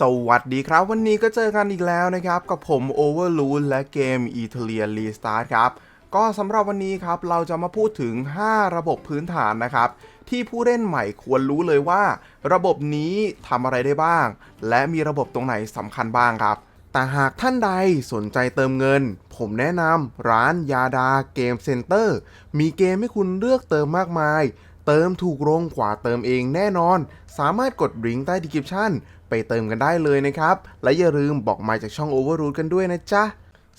สวัสดีครับ วันนี้ก็เจอกันอีกแล้วนะครับ กับผม Overload และเกม e t a l i a n Restart ครับ ก็สำหรับวันนี้ครับ เราจะมาพูดถึง 5 ระบบพื้นฐานนะครับ ที่ผู้เล่นใหม่ควรรู้เลยว่า ระบบนี้ทำอะไรได้บ้าง และมีระบบตรงไหนสำคัญบ้างครับ แต่หากท่านใดสนใจเติมเงิน ผมแนะนำร้านยาดาเกมเซ็นเตอร์มีเกมให้คุณเลือกเติมมากมายเติมถูกลงกว่าเติมเองแน่นอน สามารถกดลิงก์ใต้ดีคริปชั่น ไปเติมกันได้เลยนะครับ และอย่าลืมบอกมาจากช่อง Overroot กันด้วยนะจ๊ะ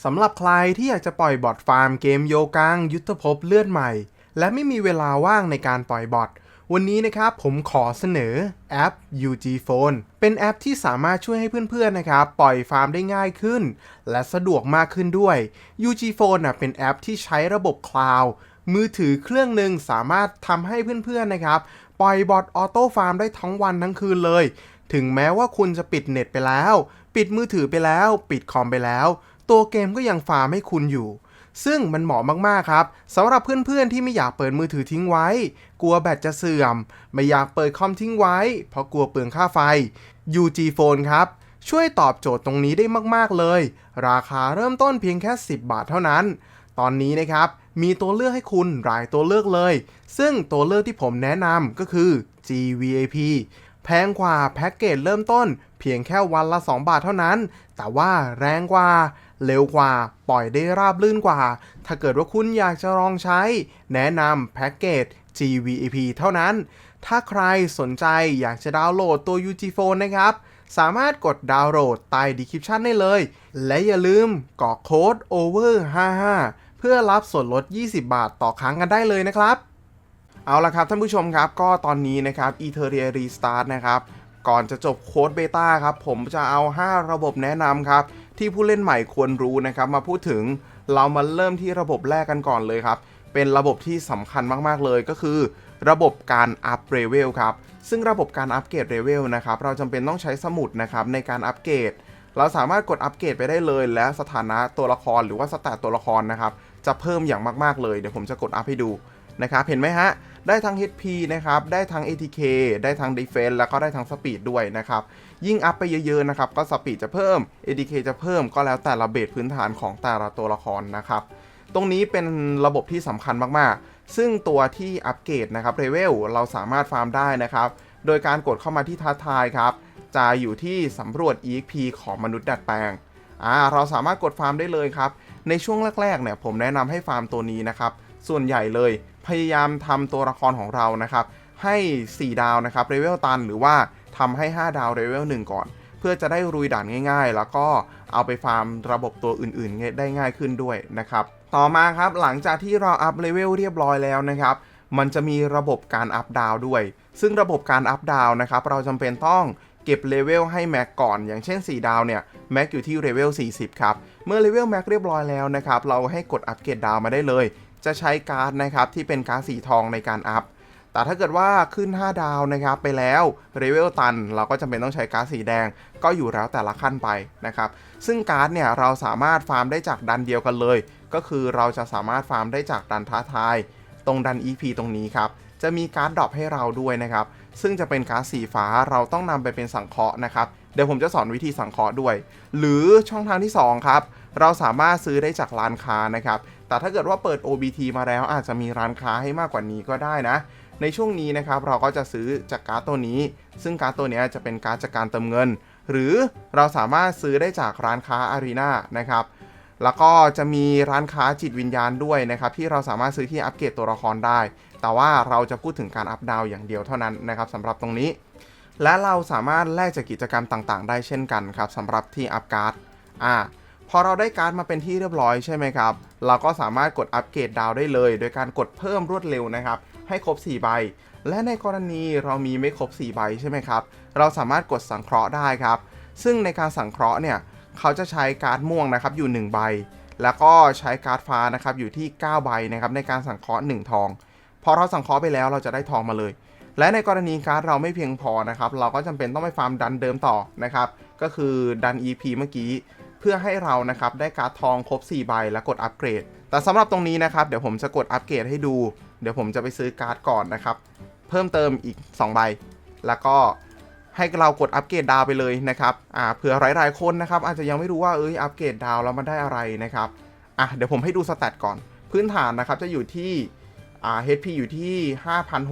สำหรับใครที่อยากจะปล่อยบอทฟาร์มเกมโยกังยุทธภพเลือดใหม่ และไม่มีเวลาว่างในการปล่อยบอทวันนี้นะครับผมขอเสนอแอป UG Phone เป็นแอปที่สามารถช่วยให้เพื่อนๆนะครับปล่อยฟาร์มได้ง่ายขึ้น และสะดวกมากขึ้นด้วย UG Phone นะเป็นแอปที่ใช้ระบบคลาวด์มือถือเครื่องหนึ่งสามารถทำให้เพื่อนๆนะครับ ปล่อยบอทออโต้ฟาร์มได้ทั้งวันทั้งคืนเลย ถึงแม้ว่าคุณจะปิดเน็ตไปแล้ว ปิดมือถือไปแล้ว ปิดคอมไปแล้ว ตัวเกมก็ยังฟาร์มให้คุณอยู่ ซึ่งมันเหมาะมากๆครับสำหรับเพื่อนๆที่ไม่อยากเปิดมือถือทิ้งไว้ กลัวแบตจะเสื่อม ไม่อยากเปิดคอมทิ้งไว้ เพราะกลัวเปลืองค่าไฟ UG Phone ครับช่วยตอบโจทย์ตรงนี้ได้มากๆเลย ราคาเริ่มต้นเพียงแค่ 10 บาทเท่านั้น ตอนนี้นะครับ มีตัวเลือกให้คุณหลายตัวเลือกเลย ซึ่งตัวเลือกที่ผมแนะนำก็คือ GVAP แพงกว่าแพ็กเกจเริ่มต้น เพียงแค่วันละ 2 บาทเท่านั้น แต่ว่าแรงกว่า เร็วกว่า ปล่อยได้ราบลื่นกว่า ถ้าเกิดว่าคุณอยากจะลองใช้ แนะนำแพ็กเกจ GVP เท่านั้น ถ้าใครสนใจอยากจะดาวน์โหลดตัว UG Phone นะครับ สามารถกดดาวน์โหลดใต้ description ได้เลย และอย่าลืมกรอกโค้ด over 55เพื่อรับส่วนลด 20 บาทต่อครั้งกันได้เลยนะครับ เอาละครับท่านผู้ชมครับก็ตอนนี้นะครับ e t e r i a Restart นะครับก่อนจะจบโค้ดเบต้าครับผมจะเอา 5 ระบบแนะนำครับ ที่ผู้เล่นใหม่ควรรู้นะครับ มาพูดถึงเรามาเริ่มที่ระบบแรกกันก่อนเลยครับ เป็นระบบที่สำคัญมาก ๆ เลยก็คือ ระบบการอัพเรเวลครับ ซึ่งระบบการอัปเกรดเรเวลนะครับ เราจำเป็นต้องใช้สมุดนะครับในการอัปเกรดเราสามารถกดอัปเกรดไปได้เลย และสถานะตัวละครหรือว่าสแตทตัวละครนะครับ จะเพิ่มอย่างมาก ๆ เลย เดี๋ยวผมจะกดอัพให้ดู นะครับเห็นไหมฮะ ได้ทั้ง HP นะครับ ได้ทั้ง ATK ได้ทั้ง Defense แล้วก็ได้ทั้ง Speed ด้วยนะครับ ยิ่งอัพไปเยอะๆนะครับ ก็ Speed จะเพิ่ม ATK จะเพิ่มก็แล้วแต่ระเบียพื้นฐานของแต่ละตัวละครนะครับ ตรงนี้เป็นระบบที่สำคัญมากๆ ซึ่งตัวที่อัปเกรดนะครับเลเวลเราสามารถฟาร์มได้นะครับ โดยการกดเข้ามาที่ท้าทายครับจะอยู่ที่สำรวจ EXP ของมนุษย์ดัดแปลงอ่าเราสามารถกดฟาร์มได้เลยครับ ในช่วงแรกๆเนี่ยผมแนะนำให้ฟาร์มตัวนี้นะครับ ส่วนใหญ่เลย พยายามทำตัวละครของเรานะครับให้ 4 ดาวนะครับเลเวลตันหรือว่าทำให้ 5 ดาวเลเวล1ก่อน เพื่อจะได้รุยด่านง่าย ๆ แล้วก็เอาไปฟาร์มระบบตัวอื่นๆ ได้ง่ายขึ้นด้วยนะครับต่อมาครับหลังจากที่เราอัพเลเวลเรียบร้อยแล้วนะครับมันจะมีระบบการอัพดาวด้วย ซึ่งระบบการอัพดาวนะครับเราจำเป็นต้องเก็บเลเวลให้แม็กก่อน อย่างเช่น 4 ดาวเนี่ยแม็กอยู่ที่เลเวล40 ครับ เมื่อเลเวลแม็กเรียบร้อยแล้วนะครับ เราให้กดอัปเกรดดาวมาได้เลย จะใช้การ์ดนะครับที่เป็นการ์ดสีทองในการอัพ แต่ถ้าเกิดว่าขึ้น 5 ดาวนะครับไปแล้วเลเวลตัน เราก็จำเป็นต้องใช้การ์ดสีแดง ก็อยู่แล้วแต่ละขั้นไปนะครับ ซึ่งการ์ดเนี่ยเราสามารถฟาร์มได้จากดันเดียวกันเลย ก็คือเราจะสามารถฟาร์มได้จากดันท้าทาย ตรงดัน EP ตรงนี้ครับจะมีการ์ดดรอปให้เราด้วยนะครับ ซึ่งจะเป็นการ์ดสีฟ้าเราต้องนำไปเป็นสังเคราะห์นะครับ เดี๋ยวผมจะสอนวิธีสังเคราะห์ด้วย หรือช่องทางที่ 2 ครับ เราสามารถซื้อได้จากร้านค้านะครับ แต่ถ้าเกิดว่าเปิด OBT มาแล้วอาจจะมีร้านค้าให้มากกว่านี้ก็ได้นะ ในช่วงนี้นะครับเราก็จะซื้อจากการ์ดตัวนี้ ซึ่งการ์ดตัวนี้จะเป็นการ์ดจากการเติมเงิน หรือเราสามารถซื้อได้จากร้านค้าอารีนานะครับแล้วก็จะมีร้านค้าจิตวิญญาณด้วยนะครับที่เราสามารถซื้อที่อัปเกรดตัวละครได้ แต่ว่าเราจะพูดถึงการอัพดาวอย่างเดียวเท่านั้นนะครับสำหรับตรงนี้ และเราสามารถแลกจากกิจกรรมต่างๆ ได้เช่นกันครับสำหรับที่อัพการ์ดอ่า พอเราได้การ์ดมาเป็นที่เรียบร้อยใช่ไหมครับ เราก็สามารถกดอัปเกรดดาวได้เลย โดยการกดเพิ่มรวดเร็วนะครับ ให้ครบ 4 ใบ และในกรณีเรามีไม่ครบ 4 ใบใช่ไหมครับ เราสามารถกดสังเคราะห์ได้ครับ ซึ่งในการสังเคราะห์เนี่ย เขาจะใช้การ์ดม่วงนะครับอยู่ 1 ใบ แล้วก็ใช้การ์ดฟ้านะครับอยู่ที่ 9 ใบนะครับในการสังเคราะห์ 1 ทอง พอเราสังเคราะห์ไปแล้วเราจะได้ทองมาเลย และในกรณีการ์ดเราไม่เพียงพอนะครับ เราก็จำเป็นต้องไปฟาร์มดันเดิมต่อนะครับ ก็คือดัน EP เมื่อกี้ เพื่อให้เรานะครับได้การ์ดทองครบ 4 ใบแล้วกดอัปเกรด แต่สำหรับตรงนี้นะครับเดี๋ยวผมจะกดอัปเกรดให้ดู เดี๋ยวผมจะไปซื้อการ์ดก่อนนะครับ เพิ่มเติมอีก 2 ใบ แล้วก็ให้เรากดอัปเกรดดาวไปเลยนะครับอ่าเผื่อหลายๆคนนะครับอาจจะยังไม่รู้ว่าเอ้ยอัปเกรดดาวแล้วมันได้อะไรนะครับอะเดี๋ยวผมให้ดูสแตทก่อน พื้นฐานนะครับจะอยู่ที่อ่า HP อยู่ที่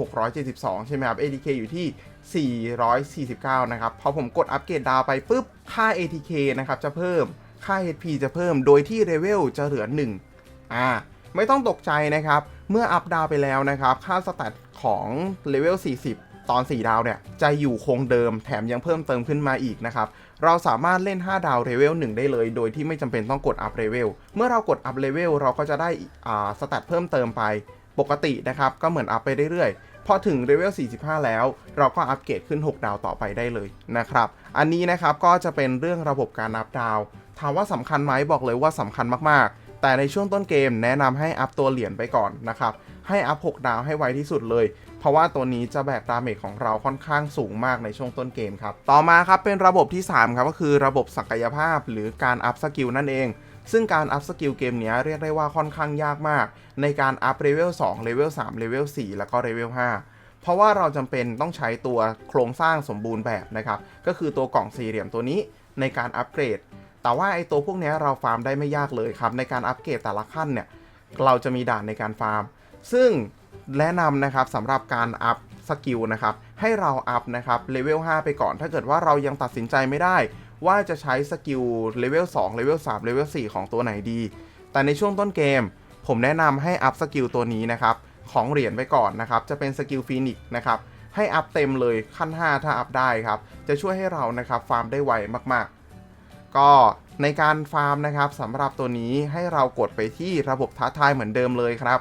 5,672 ใช่ไหมครับ ATK อยู่ที่ 449 นะครับ พอผมกดอัปเกรดดาวไปปุ๊บ ค่า ATK นะครับ จะเพิ่ม ค่า HP จะเพิ่ม โดยที่เลเวลจะเหลือ 1 อ่า ไม่ต้องตกใจนะครับ เมื่ออัพดาวไปแล้วนะครับ ค่าสแตทของเลเวล 40 ตอน 4 ดาวเนี่ย จะอยู่คงเดิม แถมยังเพิ่มเติมขึ้นมาอีกนะครับ เราสามารถเล่น 5 ดาวเลเวล 1 ได้เลย โดยที่ไม่จำเป็นต้องกดอัพเลเวล เมื่อเรากดอัพเลเวลเราก็จะได้อ่าสแตทเพิ่มเติมไป ปกตินะครับ ก็เหมือนอัพไปเรื่อยๆ พอถึงเลเวล 45 แล้ว เราก็อัปเกรดขึ้น 6 ดาวต่อไปได้เลยนะครับ อันนี้นะครับก็จะเป็นเรื่องระบบการอัพดาว ถามว่าสำคัญไหมบอกเลยว่าสำคัญมากๆ แต่ในช่วงต้นเกมแนะนำให้อัพตัวเหรียญไปก่อนนะครับ ให้อัพ 6 ดาวให้ไวที่สุดเลย เพราะว่าตัวนี้จะแบกดาเมจของเราค่อนข้างสูงมากในช่วงต้นเกมครับ ต่อมาครับเป็นระบบที่ 3 ครับก็คือระบบศักยภาพหรือการอัพสกิลนั่นเอง ซึ่งการอัพสกิลเกมนี้เรียกได้ว่าค่อนข้างยากมาก ในการอัพเลเวล2เลเวล3เลเวล4แล้วก็เลเวล5เพราะว่าเราจำเป็นต้องใช้ตัวโครงสร้างสมบูรณ์แบบนะครับ ก็คือตัวกล่องสี่เหลี่ยมตัวนี้ในการอัปเกรด แต่ว่าไอตัวพวกนี้เราฟาร์มได้ไม่ยากเลยครับ ในการอัปเกรดแต่ละขั้นเนี่ยเราจะมีด่านในการฟาร์ม ซึ่งแนะนำนะครับสำหรับการอัพสกิลนะครับให้เราอัพนะครับเลเวล5ไปก่อน ถ้าเกิดว่าเรายังตัดสินใจไม่ได้ ว่าจะใช้สกิลเลเวล2เลเวล3เลเวล4ของตัวไหนดี แต่ในช่วงต้นเกม ผมแนะนำให้อัพสกิลตัวนี้นะครับ ของเหรียญไปก่อนนะครับ จะเป็นสกิลฟีนิกนะครับ ให้อัพเต็มเลยขั้น 5 ถ้าอัพได้ครับ จะช่วยให้เรานะครับฟาร์มได้ไวมากๆ ก็ในการฟาร์มนะครับสำหรับตัวนี้ให้เรากดไปที่ระบบท้าทายเหมือนเดิมเลยครับ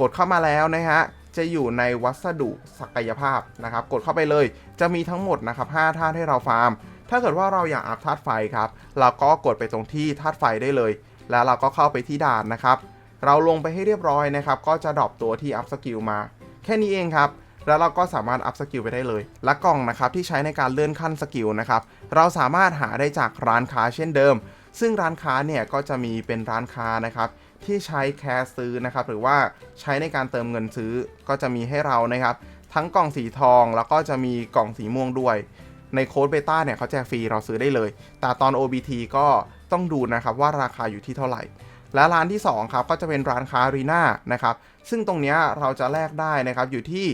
กดเข้ามาแล้วนะฮะจะอยู่ในวัสดุศักยภาพนะครับ กดเข้าไปเลย จะมีทั้งหมดนะครับ5ธาให้เราฟาร์ม ถ้าเกิดว่าเราอยากอัพธาตุไฟครับ เราก็กดไปตรงที่ธาตุไฟได้เลย แล้วเราก็เข้าไปที่ด่านนะครับ เราลงไปให้เรียบร้อยนะครับ ก็จะดรอปตัวที่อัพสกิลมา แค่นี้เองครับ แล้วเราก็สามารถอัพสกิลไปได้เลย และกล่องนะครับที่ใช้ในการเลื่อนขั้นสกิลนะครับ เราสามารถหาได้จากร้านค้าเช่นเดิม ซึ่งร้านค้าเนี่ยก็จะมีเป็นร้านค้านะครับที่ใช้แคสซื้อนะครับ หรือว่าใช้ในการเติมเงินซื้อก็จะมีให้เรานะครับ ทั้งกล่องสีทองแล้วก็จะมีกล่องสีม่วงด้วย ในโค้ดเบต้าเนี่ยเขาแจกฟรีเราซื้อได้เลย แต่ตอน OBT ก็ต้องดูนะครับว่าราคาอยู่ที่เท่าไหร่ และร้านที่2ครับก็จะเป็นร้านค้ารีน่านะครับ ซึ่งตรงนี้เราจะแลกได้นะครับอยู่ที่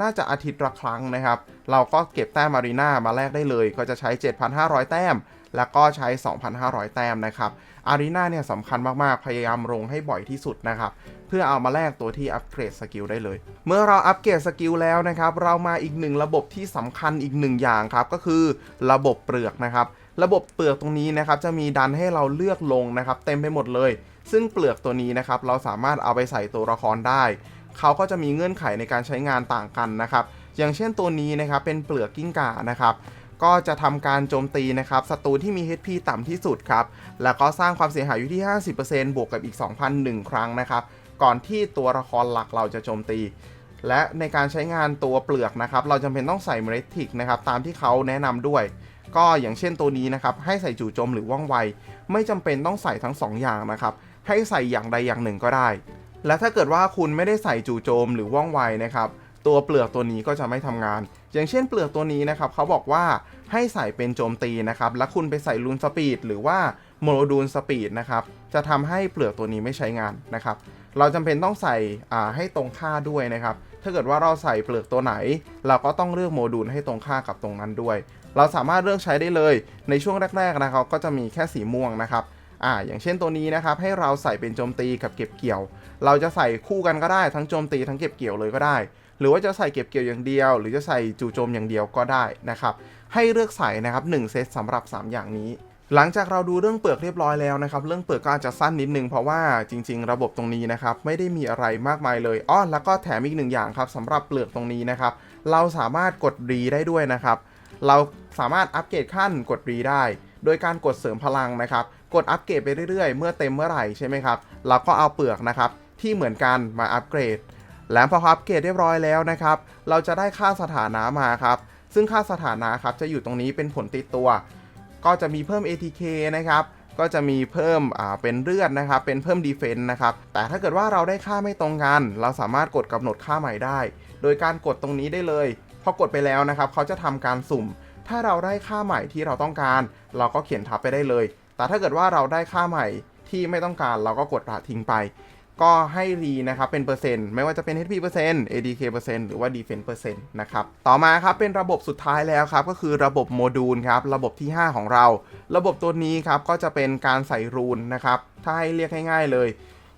น่าจะอาทิตย์ละครั้งนะครับ เราก็เก็บแต้มอารีนามาแลกได้เลย ก็จะใช้ 7,500 แต้ม แล้วก็ใช้ 2,500 แต้มนะครับ อารีนาเนี่ยสำคัญมาก ๆ พยายามลงให้บ่อยที่สุดนะครับ เพื่อเอามาแลกตัวที่อัปเกรดสกิลได้เลย เมื่อเราอัปเกรดสกิลแล้วนะครับเรามาอีกหนึ่งระบบที่สำคัญอีกหนึ่งอย่างครับก็คือระบบเปลือกนะครับระบบเปลือกตรงนี้นะครับจะมีดันให้เราเลือกลงนะครับเต็มไปหมดเลย ซึ่งเปลือกตัวนี้นะครับเราสามารถเอาไปใส่ตัวละครได้ เขาก็จะมีเงื่อนไขในการใช้งานต่างกันนะครับอย่างเช่นตัวนี้นะครับเป็นเปลือกกิ้งก่านะครับก็จะทำการโจมตีนะครับศัตรูที่มี HP ต่ำที่สุดครับ แล้วก็สร้างความเสียหายอยู่ที่ 50%บวกกับอีก 2,001 ครั้งนะครับ ก่อนที่ตัวละครหลักเราจะโจมตี และในการใช้งานตัวเปลือกนะครับ เราจำเป็นต้องใส่เมล็ดทิกนะครับตามที่เขาแนะนำด้วย ก็อย่างเช่นตัวนี้นะครับ ให้ใส่จู่โจมหรือว่องไว ไม่จำเป็นต้องใส่ทั้ง 2 อย่างนะครับ ให้ใส่อย่างใดอย่างหนึ่งก็ได้ และถ้าเกิดว่าคุณไม่ได้ใส่จู่โจมหรือว่องไวนะครับตัวเปลือกตัวนี้ก็จะไม่ทำงาน อย่างเช่นเปลือกตัวนี้นะครับเขาบอกว่าให้ใส่เป็นโจมตีนะครับ แล้วคุณไปใส่ลูนสปีดหรือว่าโมโนดูลสปีดนะครับ จะทำให้เปลือกตัวนี้ไม่ใช้งานนะครับ เราจำเป็นต้องใส่อ่าให้ตรงค่าด้วยนะครับ ถ้าเกิดว่าเราใส่เปลือกตัวไหน เราก็ต้องเลือกโมดูลให้ตรงค่ากับตรงนั้นด้วย เราสามารถเลือกใช้ได้เลยในช่วงแรก ๆนะครับ ก็จะมีแค่สีม่วงนะครับอ่าอย่างเช่นตัวนี้นะครับให้เราใส่เป็นโจมตีกับเก็บเกี่ยว เราจะใส่คู่กันก็ได้ทั้งโจมตีทั้งเก็บเกี่ยวเลยก็ได้ หรือว่าจะใส่เก็บเกี่ยวอย่างเดียว หรือจะใส่จู่โจมอย่างเดียวก็ได้นะครับให้เลือกใส่นะครับ1เซตสำหรับ 3 อย่างนี้ หลังจากเราดูเรื่องเปลือกเรียบร้อยแล้วนะครับเรื่องเปลือกก็อาจจะสั้นนิดนึงเพราะว่าจริง ๆ ระบบตรงนี้นะครับไม่ได้มีอะไรมากมายเลยอ้อแล้วก็แถมอีกหนึ่งอย่างครับสำหรับเปลือกตรงนี้นะครับเราสามารถกดรีได้ด้วยนะครับเราสามารถอัปเกรดขั้นกดรีได้ โดยการกดเสริมพลังนะครับกดอัปเกรดไปเรื่อยๆ เมื่อเต็มเมื่อไหร่ใช่ไหมครับเราก็เอาเปลือกนะครับที่เหมือนกันมาอัปเกรดแล้วพออัปเกรดเรียบร้อยแล้วนะครับเราจะได้ค่าสถานะมาครับซึ่งค่าสถานะครับจะอยู่ตรงนี้เป็นผลติดตัว ก็จะมีเพิ่ม ATK นะครับก็จะมีเพิ่มเป็นเลือดนะครับ เป็นเพิ่ม Defense นะครับ แต่ถ้าเกิดว่าเราได้ค่าไม่ตรงกัน เราสามารถกดกำหนดค่าใหม่ได้ โดยการกดตรงนี้ได้เลย พอกดไปแล้วนะครับ เขาจะทำการสุ่ม ถ้าเราได้ค่าใหม่ที่เราต้องการ เราก็เขียนทับไปได้เลย แต่ถ้าเกิดว่าเราได้ค่าใหม่ที่ไม่ต้องการ เราก็กดละทิ้งไป ก็ให้รีนะครับเป็นเปอร์เซ็นต์ไม่ว่าจะเป็น HP เปอร์เซ็นต์ ADK เปอร์เซ็นต์หรือว่า Defense เปอร์เซ็นต์นะครับต่อมาครับเป็นระบบสุดท้ายแล้วครับก็คือระบบโมดูลครับระบบที่ 5 ของเรา ระบบตัวนี้ครับก็จะเป็นการใส่รูนนะครับถ้าให้เรียกง่ายๆเลย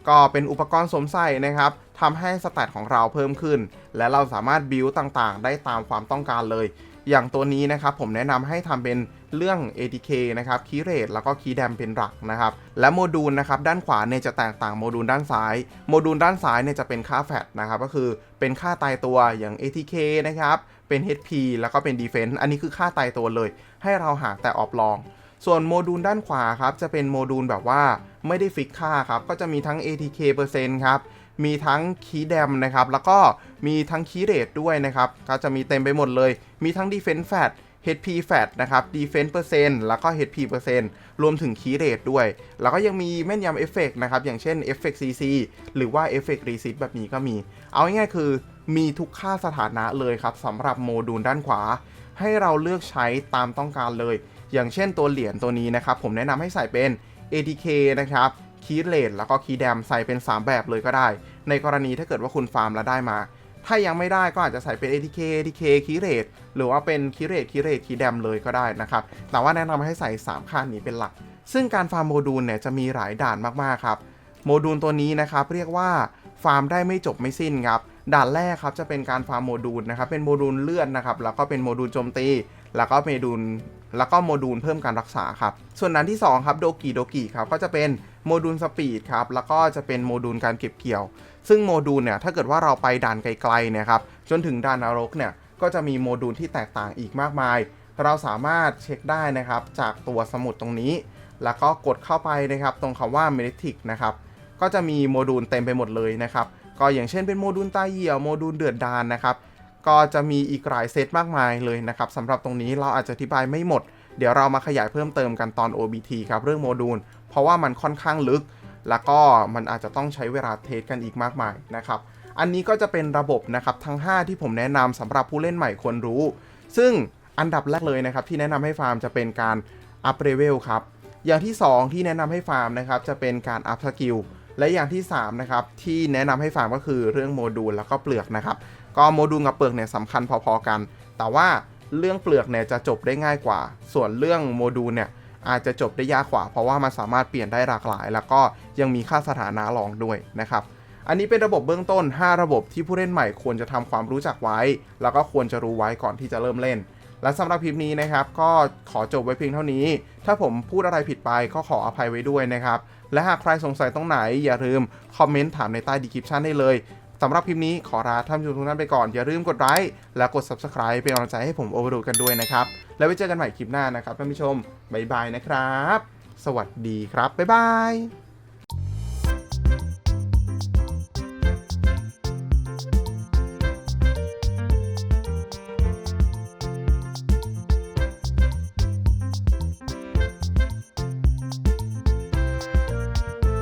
ก็เป็นอุปกรณ์สวมใส่นะครับทำให้สแตทของเราเพิ่มขึ้น และเราสามารถบิวต่างๆ ได้ตามความต้องการเลย อย่างตัวนี้นะครับผมแนะนำให้ทำเป็นเรื่อง ATK นะครับคีย์เรทแล้วก็คีย์แดมเป็นหลักนะครับ และโมดูลนะครับด้านขวาเนี่ยจะแตกต่างโมดูลด้านซ้าย โมดูลด้านซ้ายเนี่ยจะเป็นค่าแฟตนะครับก็คือเป็นค่าตายตัวอย่าง ATK นะครับเป็น HP แล้วก็เป็น Defense อันนี้คือค่าตายตัวเลย ให้เราหาแต่ออฟลอง ส่วนโมดูลด้านขวาครับจะเป็นโมดูลแบบว่าไม่ได้ฟิกค่าครับก็จะมีทั้ง ATK เปอร์เซ็นต์ครับ มีทั้งคีย์แดมนะครับ แล้วก็มีทั้งคีย์เรทด้วยนะครับ ก็จะมีเต็มไปหมดเลย มีทั้ง Defense Fat HP Fat นะครับ Defense เปอร์เซ็นต์แล้วก็ HP เปอร์เซ็นต์รวมถึงคีย์เรทด้วย แล้วก็ยังมีแม่นยำเอฟเฟกนะครับ อย่างเช่น Effect CC หรือว่า Effect Resist แบบนี้ก็มี เอาง่ายๆคือมีทุกค่าสถานะเลยครับสำหรับโมดูลด้านขวา ให้เราเลือกใช้ตามต้องการเลย อย่างเช่นตัวเหรียญตัวนี้นะครับ ผมแนะนำให้ใส่เป็น ATK นะครับคีย์เลดแล้วก็คีย์แดมใส่เป็น 3 แบบเลยก็ได้ ในกรณีถ้าเกิดว่าคุณฟาร์มแล้วได้มา ถ้ายังไม่ได้ก็อาจจะใส่เป็น ATK ATK คีเรทหรือว่าเป็นคีเรทคีเรทคีแดมเลยก็ได้นะครับ แต่ว่าแนะนำให้ใส่ 3ค่านี้เป็นหลัก ซึ่งการฟาร์มโมดูลเนี่ยจะมีหลายด่านมากๆครับ โมดูลตัวนี้นะครับเรียกว่าฟาร์มได้ไม่จบไม่สิ้นครับด่านแรกครับจะเป็นการฟาร์มโมดูลนะครับ เป็นโมดูลเลือนนะครับ แล้วก็เป็นโมดูลโจมตี แล้วก็โมดูลแล้วก็โมดูลเพิ่มการรักษาครับ ส่วนด่านที่ 2 ครับโดกิโดกิครับก็จะเป็น โมดูลสปีดครับ แล้วก็จะเป็นโมดูลการเก็บเกี่ยว ซึ่งโมดูลเนี่ย ถ้าเกิดว่าเราไปด่านไกลๆเนี่ยครับ จนถึงด่านนรกเนี่ย ก็จะมีโมดูลที่แตกต่างอีกมากมาย เราสามารถเช็คได้นะครับ จากตัวสมุดตรงนี้ แล้วก็กดเข้าไปนะครับ ตรงคำว่า m e d i c นะครับ ก็จะมีโมดูลเต็มไปหมดเลยนะครับ ก็อย่างเช่นเป็นโมดูลตาเหี่ยว โมดูลเดือดดานนะครับ ก็จะมีอีกหลายเซตมากมายเลยนะครับสำหรับตรงนี้เราอาจจะอธิบายไม่หมด เดี๋ยวเรามาขยายเพิ่มเติมกันตอน OBT ครับเรื่องโมดูล เพราะว่ามันค่อนข้างลึก แล้วก็มันอาจจะต้องใช้เวลาเทสกันอีกมากมายนะครับ อันนี้ก็จะเป็นระบบนะครับทั้ง 5 ที่ผมแนะนำสำหรับผู้เล่นใหม่ควรรู้ ซึ่งอันดับแรกเลยนะครับที่แนะนำให้ฟาร์มจะเป็นการอัพเ e เวลครับ อย่างที่ 2 ที่แนะนำให้ฟาร์มนะครับจะเป็นการอัพสกิล และอย่างที่3นะครับที่แนะนำให้ฟาร์มก็คือเรื่องโมดูลแล้วก็เปลือกนะครับ ก็โมดูลกับเปลือกเนี่ยสำคัญพอๆกัน แต่ว่า เรื่องเปลือกเนี่ยจะจบได้ง่ายกว่า ส่วนเรื่องโมดูลเนี่ยอาจจะจบได้ยากกว่า เพราะว่ามันสามารถเปลี่ยนได้หลากหลาย แล้วก็ยังมีค่าสถานะรองด้วยนะครับอันนี้เป็นระบบเบื้องต้น 5 ระบบที่ผู้เล่นใหม่ควรจะทำความรู้จักไว้ แล้วก็ควรจะรู้ไว้ก่อนที่จะเริ่มเล่น และสำหรับคลิปนี้นะครับ ก็ขอจบไว้เพียงเท่านี้ ถ้าผมพูดอะไรผิดไปก็ขออภัยไว้ด้วยนะครับ และหากใครสงสัยตรงไหนอย่าลืมคอมเมนต์ถามในใต้ดีคริปชันได้เลย สำหรับคลิปนี้ขอลาท่านผู้ชมทุกท่านไปก่อน อย่าลืมกดไลค์และกด Subscribe เป็นกำลังใจให้ผมโอเวอร์ดูกันด้วยนะครับ แล้วไว้เจอกันใหม่คลิปหน้านะครับท่านผู้ชมบ๊ายบายนะครับ สวัสดีครับบ๊ายบาย